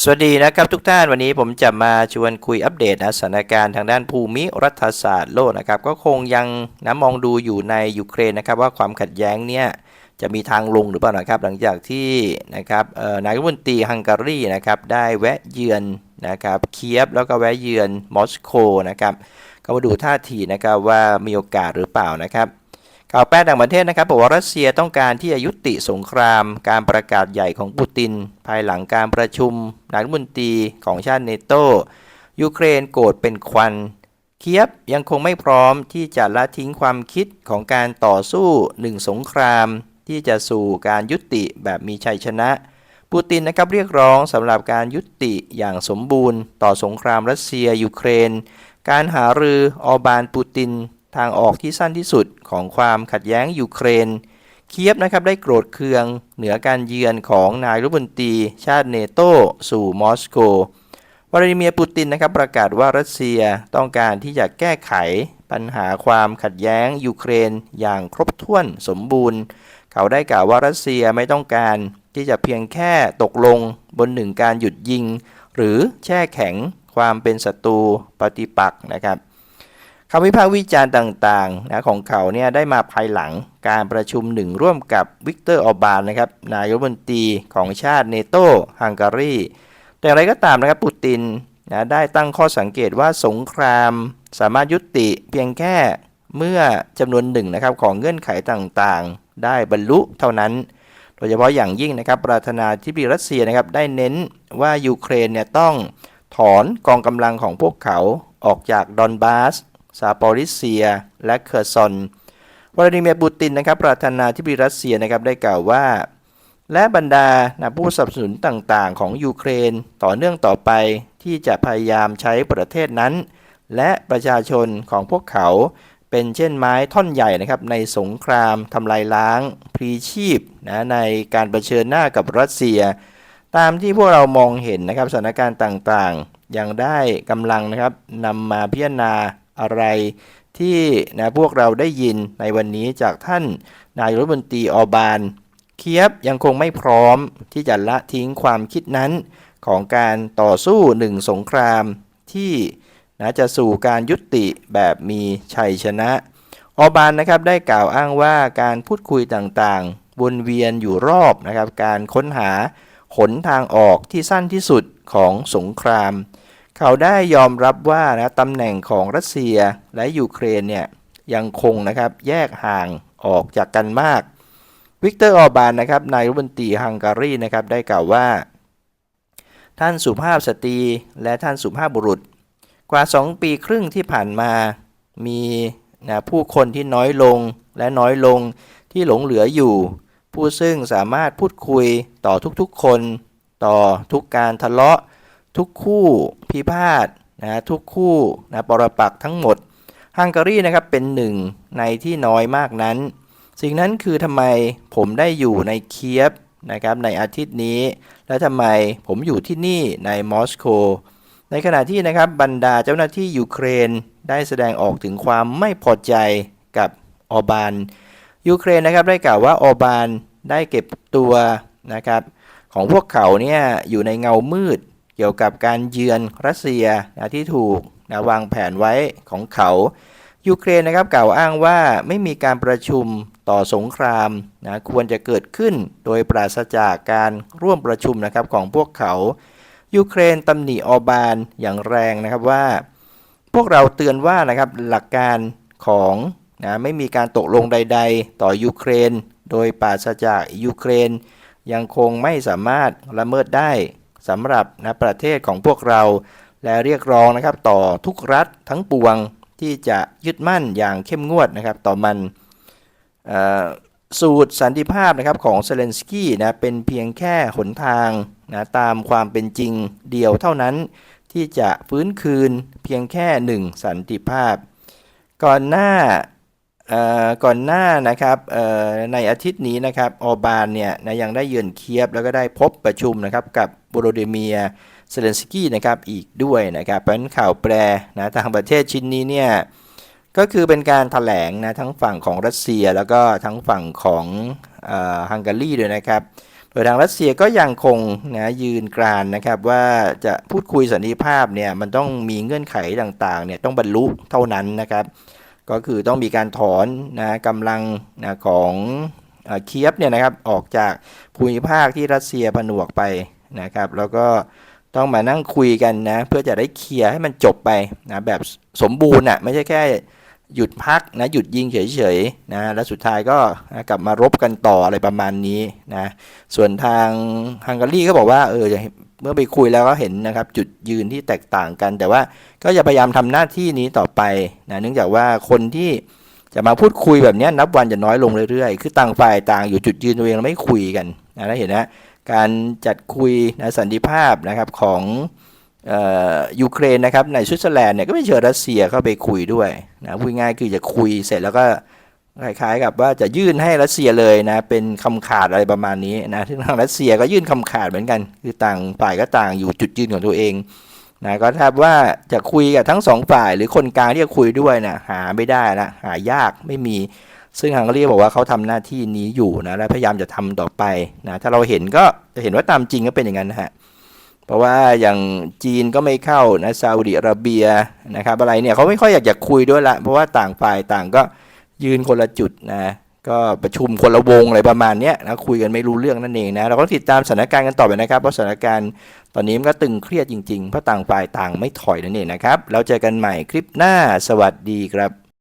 สวัสดีนะครับทุกท่านวันนี้ผมจะมาชวนคุยอัปเดตนะสถานการณ์ทางด้านภูมิรัฐศาสตร์โลกนะครับก็คงยังนะมองดูอยู่ในยูเครนนะครับว่าความขัดแย้งเนี่ยจะมีทางลงหรือเปล่านะครับ หลังจากที่นะครับนายกรัฐมนตรีฮังการีนะครับได้แวะเยือนนะครับเคียฟแล้วก็แวะเยือนมอสโกนะครับก็มาดูท่าทีนะครับว่ามีโอกาสหรือเปล่านะครับ ข่าวแปลต่างประเทศนะครับบอกว่ารัสเซียต้องการที่จะยุติสงคราม การประกาศใหญ่ของปูติน ภายหลังการประชุมนายมนตรีของชาติเนโตยูเครนโกรธเป็นควันเคียบยังคงไม่พร้อมที่จะละทิ้งความคิดของการต่อสู้หนึ่งสงคราม ที่จะสู่การยุติแบบมีชัยชนะ ปูตินนะครับเรียกร้องสำหรับการยุติอย่างสมบูรณ์ ต่อสงครามรัสเซียยูเครน การหารือออบานปูติน ทางออกที่สั้นที่สุดของความขัดแย้งยูเครน เคียบนะครับได้โกรธเคืองเหนือการเยือนของนายรัฐมนตรีชาติเนโตสู่มอสโกวลาดิเมียร์ปูตินนะครับประกาศว่ารัสเซียต้องการที่จะแก้ไขปัญหาความขัดแย้งยูเครนอย่างครบถ้วนสมบูรณ์ เขาได้กล่าวว่ารัสเซียไม่ต้องการที่จะเพียงแค่ตกลงบนหนึ่งการหยุดยิง หรือแช่แข็งความเป็นศัตรูปฏิปักษ์นะครับ คำวิพากษ์วิจารณ์ต่างๆนะของเขาเนี่ยได้มาภายหลังการประชุมหนึ่งร่วมกับวิกเตอร์ออบานนะครับนายกรัฐมนตรีของชาติเนโตฮังการีแต่อย่างไรก็ตามนะครับปูตินนะได้ตั้งข้อสังเกตว่าสงครามสามารถยุติเพียงแค่เมื่อจำนวนหนึ่งนะครับของเงื่อนไขต่างๆ ได้บรรลุเท่านั้น โดยเฉพาะอย่างยิ่งนะครับประธานาธิบดีรัสเซียนะครับได้เน้นว่ายูเครนเนี่ยต้องถอนกองกำลังของพวกเขาออกจากดอนบาส ซาปอริเซีย และเคอร์ซอนวลาดิเมียร์ปูตินนะครับประธานาธิบดีรัสเซียนะครับได้กล่าวว่า และบรรดานผู้สนับสนุนต่างๆ ของยูเครนต่อเนื่องต่อไปที่จะพยายามใช้ประเทศนั้น และประชาชนของพวกเขาเป็นเช่นไม้ท่อนใหญ่นะครับในสงครามทำลายล้างพลีชีพนะในการเผชิญหน้ากับรัสเซีย ตามที่พวกเรามองเห็นนะครับสถานการณ์ต่างๆ ยังได้กำลังนะครับนำมาพิจารณา อะไรที่นะพวกเราได้ยินในวันนี้จากท่านนายรัฐมนตรีออบาน เคียบยังคงไม่พร้อมที่จะละทิ้งความคิดนั้นของการต่อสู้หนึ่งสงครามที่นะจะสู่การยุติแบบมีชัยชนะ ออบานนะครับได้กล่าวอ้างว่าการพูดคุยต่างๆ วนเวียนอยู่รอบนะครับการค้นหาหนทางออกที่สั้นที่สุดของสงคราม เขาได้ยอมรับว่านะตำแหน่งของรัสเซียและยูเครนเนี่ยยังคงนะครับแยกห่างออกจากกันมาก วิกเตอร์ออบานนะครับนายรัฐมนตรีฮังการีนะครับได้กล่าวว่า ท่านสุภาพสตรีและท่านสุภาพบุรุษ กว่า 2 ปีครึ่งที่ผ่านมา มีนะผู้คนที่น้อยลงและน้อยลงที่หลงเหลืออยู่ ผู้ซึ่งสามารถพูดคุยต่อทุกๆคน ต่อทุกการทะเลาะ ทุกคู่พิพาทนะทุกคู่นะปรปักทั้งหมดฮังการีนะครับเป็นหนึ่งในที่น้อยมากนั้น สิ่งนั้นคือทำไมผมได้อยู่ในเคียฟนะครับในอาทิตย์นี้ และทำไมผมอยู่ที่นี่ในมอสโกในขณะที่นะครับบรรดาเจ้าหน้าที่ยูเครนได้แสดงออกถึงความไม่พอใจกับออบานยูเครนนะครับได้กล่าวว่าออบานได้เก็บตัวนะครับของพวกเขาเนี่ยอยู่ในเงามืด เกี่ยวกับการเยือนรัสเซียนะที่ถูกนะวางแผนไว้ของเขา ยูเครนนะครับกล่าวอ้างว่าไม่มีการประชุมต่อสงครามนะควรจะเกิดขึ้นโดยปราศจากการร่วมประชุมนะครับของพวกเขายูเครนตำหนิออบานอย่างแรงนะครับว่า พวกเราเตือนว่านะครับหลักการของนะไม่มีการตกลงใด ๆ ต่อยูเครน โดยปราศจากยูเครน ยังคงไม่สามารถละเมิดได้ สำหรับนะประเทศของพวกเรา และเรียกร้องนะครับต่อทุกรัฐทั้งปวงที่จะยึดมั่นอย่างเข้มงวดนะครับต่อมันสูตรสันติภาพนะครับของเซเลนสกี้นะเป็นเพียงแค่หนทางนะตามความเป็นจริงเดียวเท่านั้น ที่จะฟื้นคืนเพียงแค่หนึ่งสันติภาพ ก่อนหน้าก่อนหน้านะครับในอาทิตย์นี้นะครับออบานเนี่ยนะยังได้เยือนเคียบแล้วก็ได้พบประชุมนะครับกับ โบโรเดเมียเซเลนสกี้นะครับอีกด้วยนะครับเพราะนั้นข่าวแปลนะทางประเทศชิ้นนี้เนี่ยก็คือเป็นการถแถลงนะทั้งฝั่งของรัสเซียแล้วก็ทั้งฝั่งของฮังการีด้วยนะครับ โดยทางรัสเซียก็ยังคงนะยืนกรานนะครับว่าจะพูดคุยสันติภาพเนี่ยมันต้องมีเงื่อนไขต่างๆเนี่ยต้องบรรลุเท่านั้นนะครับ ก็คือต้องมีการถอนนะกำลังนะของเคียฟเนี่ยนะครับออกจากภูมิภาคที่รัสเซียผนวกไป นะครับ แล้วก็ต้องมานั่งคุยกันนะ เพื่อจะได้เคลียร์ให้มันจบไปนะแบบสมบูรณ์อะไม่ใช่แค่หยุดพักนะหยุดยิงเฉยๆนะแล้วสุดท้ายก็กลับมารบกันต่ออะไรประมาณนี้นะส่วนทางฮังการีก็บอกว่าเออเมื่อไปคุยแล้วก็เห็นนะครับจุดยืนที่แตกต่างกัน แต่ว่าก็จะพยายามทำหน้าที่นี้ต่อไปนะเนื่องจากว่าคนที่จะมาพูดคุยแบบนี้นับวันจะน้อยลงเรื่อยๆ คือต่างฝ่ายต่างอยู่จุดยืนตัวเองแล้วไม่คุยกันนะเห็นนะ การจัดคุยนะสันติภาพนะครับของออยูเครนนะครับในสวิตเซอร์แลนด์เนี่ยก็ไม่เชิญรัสเซียเข้าไปคุยด้วยนะพูดง่ายคือจะคุยเสร็จแล้วก็คล้ายๆกับว่าจะยื่นให้รัสเซียเลยนะเป็นคำขาดอะไรประมาณนี้นะที่ทางรัสเซียก็ยื่นคำขาดเหมือนกัน คือต่างฝ่ายก็ต่างอยู่จุดยืนของตัวเองนะก็ถ้าว่าจะคุยกับทั้งสองฝ่ายหรือคนกลางที่จะคุยด้วยนะหาไม่ได้ละหายากไม่มี ซึ่งฮังการีบอกว่าเขาทำหน้าที่นี้อยู่นะและพยายามจะทำต่อไปนะถ้าเราเห็นก็จะเห็นว่าตามจริงก็เป็นอย่างนั้นนะฮะเพราะว่าอย่างจีนก็ไม่เข้านะซาอุดิอาระเบียนะครับอะไรเนี่ยเขาไม่ค่อยอยากจะคุยด้วยละเพราะว่าต่างฝ่ายต่างก็ยืนคนละจุดนะก็ประชุมคนละวงอะไรประมาณนี้นะคุยกันไม่รู้เรื่องนั่นเองนะเราก็ติดตามสถานการณ์กันต่อไปนะครับ เพราะสถานการณ์ตอนนี้มันก็ตึงเครียดจริงๆเพราะต่างฝ่ายต่างไม่ถอยนั่นเองนะครับแล้วเจอกันใหม่คลิปหน้าสวัสดีครับ